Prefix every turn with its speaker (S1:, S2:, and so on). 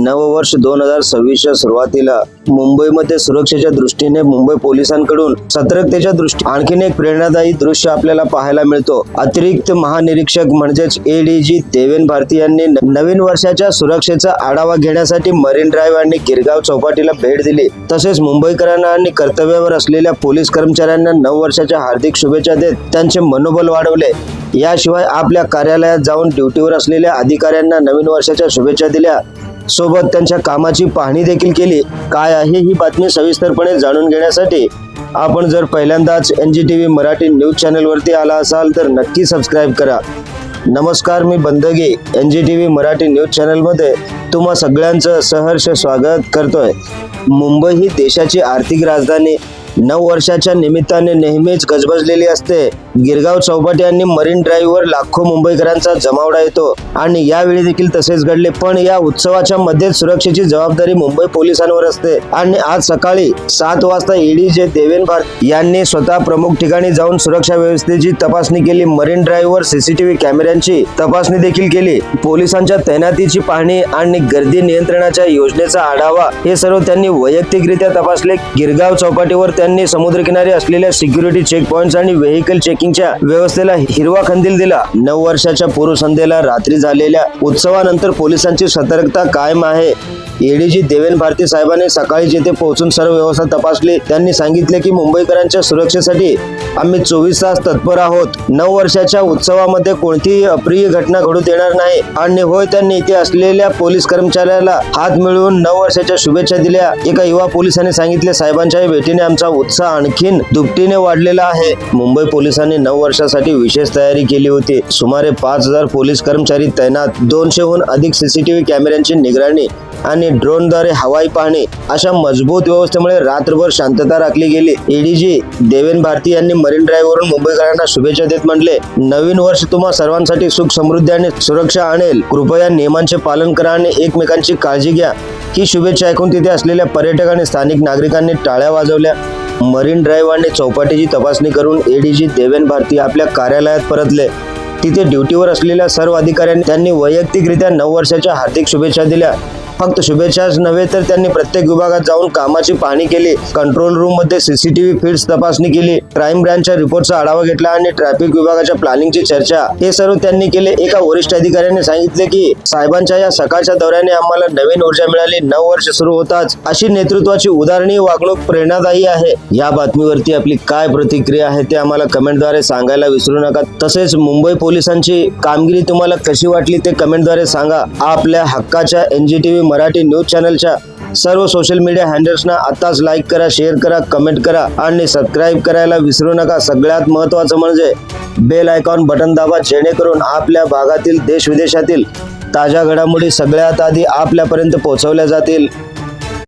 S1: नववर्ष दोन हजार सव्वीसच्या सुरुवातीला मुंबईमध्ये सुरक्षेच्या दृष्टीने मुंबई पोलिसांकडून सतर्कतेच्या दृष्टी आणखीन एक प्रेरणादायी दृश्य आपल्याला पाहायला मिळतो. अतिरिक्त महानिरीक्षक म्हणजेच एडीजी देवेन भारती यांनी नवीन वर्षाच्या सुरक्षेचा आढावा घेण्यासाठी मरीन ड्राईव्ह आणि गिरगाव चौपाटीला भेट दिली. तसेच मुंबईकरांना आणि कर्तव्यावर असलेल्या पोलीस कर्मचाऱ्यांना नववर्षाच्या हार्दिक शुभेच्छा देत त्यांचे मनोबल वाढवले. याशिवाय आपल्या कार्यालयात जाऊन ड्युटीवर असलेल्या अधिकाऱ्यांना नवीन वर्षाच्या शुभेच्छा दिल्या. सोबत त्यांच्या कामाची पाहणी देखील केली. काय आहे ही बातमी सविस्तरपणे जाणून घेण्यासाठी आपण जर पहिल्यांदाच N G T V Marathi news चॅनलवरती आला असाल तर नक्की सबस्क्राईब करा. नमस्कार मी Bandagi N G T V Marathi news चॅनलमध्ये तुम्हा सगळ्यांचं सहर्ष स्वागत करतोय. मुंबई ही देशाची आर्थिक राजधानी नऊ वर्षाच्या निमित्ताने नेहमीच गजबजलेली असते. गिरगाव चौपाटी आणि मरीन ड्राईव्हवर लाखो मुंबईकरांचा जमावडा येतो. आणि यावेळी देखील तसेच घडले पण या उत्सवाच्या मध्ये सुरक्षेची जबाबदारी मुंबई पोलिसांवर असते. आणि आज सकाळी सात वाजता ईडी जे देवेन भारत यांनी स्वतः प्रमुख ठिकाणी जाऊन सुरक्षा व्यवस्थेची तपासणी केली. मरीन ड्राईव्हवर सीसीटीव्ही कॅमेऱ्यांची तपासणी देखील केली. पोलिसांच्या तैनातीची पाहणी आणि गर्दी नियंत्रणाच्या योजनेचा आढावा हे सर्व त्यांनी वैयक्तिकरित्या तपासले. गिरगाव चौपाटीवर त्यांनी समुद्रकिनारी असलेल्या सिक्युरिटी चेक पॉइंट्स आणि व्हेकल चेकिंगच्या व्यवस्थेला हिरवा खंदील दिला. नऊ वर्षाच्या पूर्वसंध्येला रात्री झालेल्या उत्सवानंतर पोलिसांची सतर्कता कायम आहे. एडीजी देवेन भारती साहेबांनी सकाळी जेथे पोहोचून सर्व व्यवस्था तपासली त्यांनी सांगितले की मुंबईकरांच्या सुरक्षेसाठी आम्ही चोवीस तास तत्पर आहोत. नऊ वर्षाच्या उत्सवामध्ये कोणतीही अप्रिय घटना घडू देणार नाही. आणि होय त्यांनी इथे असलेल्या पोलीस कर्मचाऱ्याला हात मिळवून नऊ वर्षाच्या शुभेच्छा दिल्या. एका युवा पोलिसांनी सांगितले साहेबांच्या भेटीने आमचा उत्साह आणखीन दुपटीने वाढलेला आहे. मुंबई पोलिसांनी नऊ वर्षासाठी विशेष तयारी केली होती. सुमारे पाच हजार पोलीस कर्मचारी तैनात दोनशेहून अधिक सीसीटीव्ही कॅमेऱ्यांची निगराणी आणि ड्रोनद्वारे हवाई पाहणी अशा मजबूत व्यवस्थेमुळे रात्रभर शांतता राखली गेली. ईडीजी देवेन भारती यांनी मरीन ड्राईव्हवरून मुंबईकरांना शुभेच्छा देत म्हटले नवीन वर्ष तुम्हा सर्वांसाठी सुख समृद्धी आणि सुरक्षा आणेल. कृपया नियमांचे पालन करा आणि एकमेकांची काळजी घ्या. ही शुभेच्छा ऐकून तिथे असलेल्या पर्यटक आणि स्थानिक नागरिकांनी टाळ्या वाजवल्या. मरीन ड्राईव्ह आणि चौपाटीची तपासणी करून एडीजी देवेन भारती आपल्या कार्यालयात परतले. तिथे ड्युटीवर असलेल्या सर्व अधिकाऱ्यांनी त्यांनी वैयक्तिकरित्या नऊ वर्षाच्या हार्दिक शुभेच्छा दिल्या. फक्त शुभेच्छाच नव्हे तर त्यांनी प्रत्येक विभागात जाऊन कामाची पाहणी केली. कंट्रोल रूममध्ये सीसीटीव्ही फीड्स तपासणी केली. क्राईम ब्रँचच्या रिपोर्टचा आढावा घेतला आणि ट्रॅफिक विभागाच्या प्लॅनिंगची चर्चा. हे सर्व त्यांनी केले. एका वरिष्ठ अधिकाऱ्याने सांगितले की साहेबांच्या या सकाळच्या दौऱ्याने आम्हाला नवीन ऊर्जा मिळाली. नऊ वर्ष सुरू होताच. अशी नेतृत्वाची उदाहरणीय वागणूक प्रेरणादायी आहे. या बातमीवरती आपली काय प्रतिक्रिया आहे ते आम्हाला कमेंटद्वारे सांगायला विसरू नका. तसेच मुंबई पोलिसांची कामगिरी तुम्हाला कशी वाटली ते कमेंटद्वारे सांगा. आपल्या हक्काच्या N G T V Marathi news चॅनलच्या सर्व सोशल मीडिया हँडल्सना आताच लाईक करा शेअर करा कमेंट करा आणि सबस्क्राईब करायला विसरू नका. सगळ्यात महत्त्वाचं म्हणजे बेल आयकॉन बटन दाबा जेणेकरून आपल्या भागातील देश विदेशातील ताज्या घडामोडी सगळ्यात आधी आपल्यापर्यंत पोहोचवल्या जातील.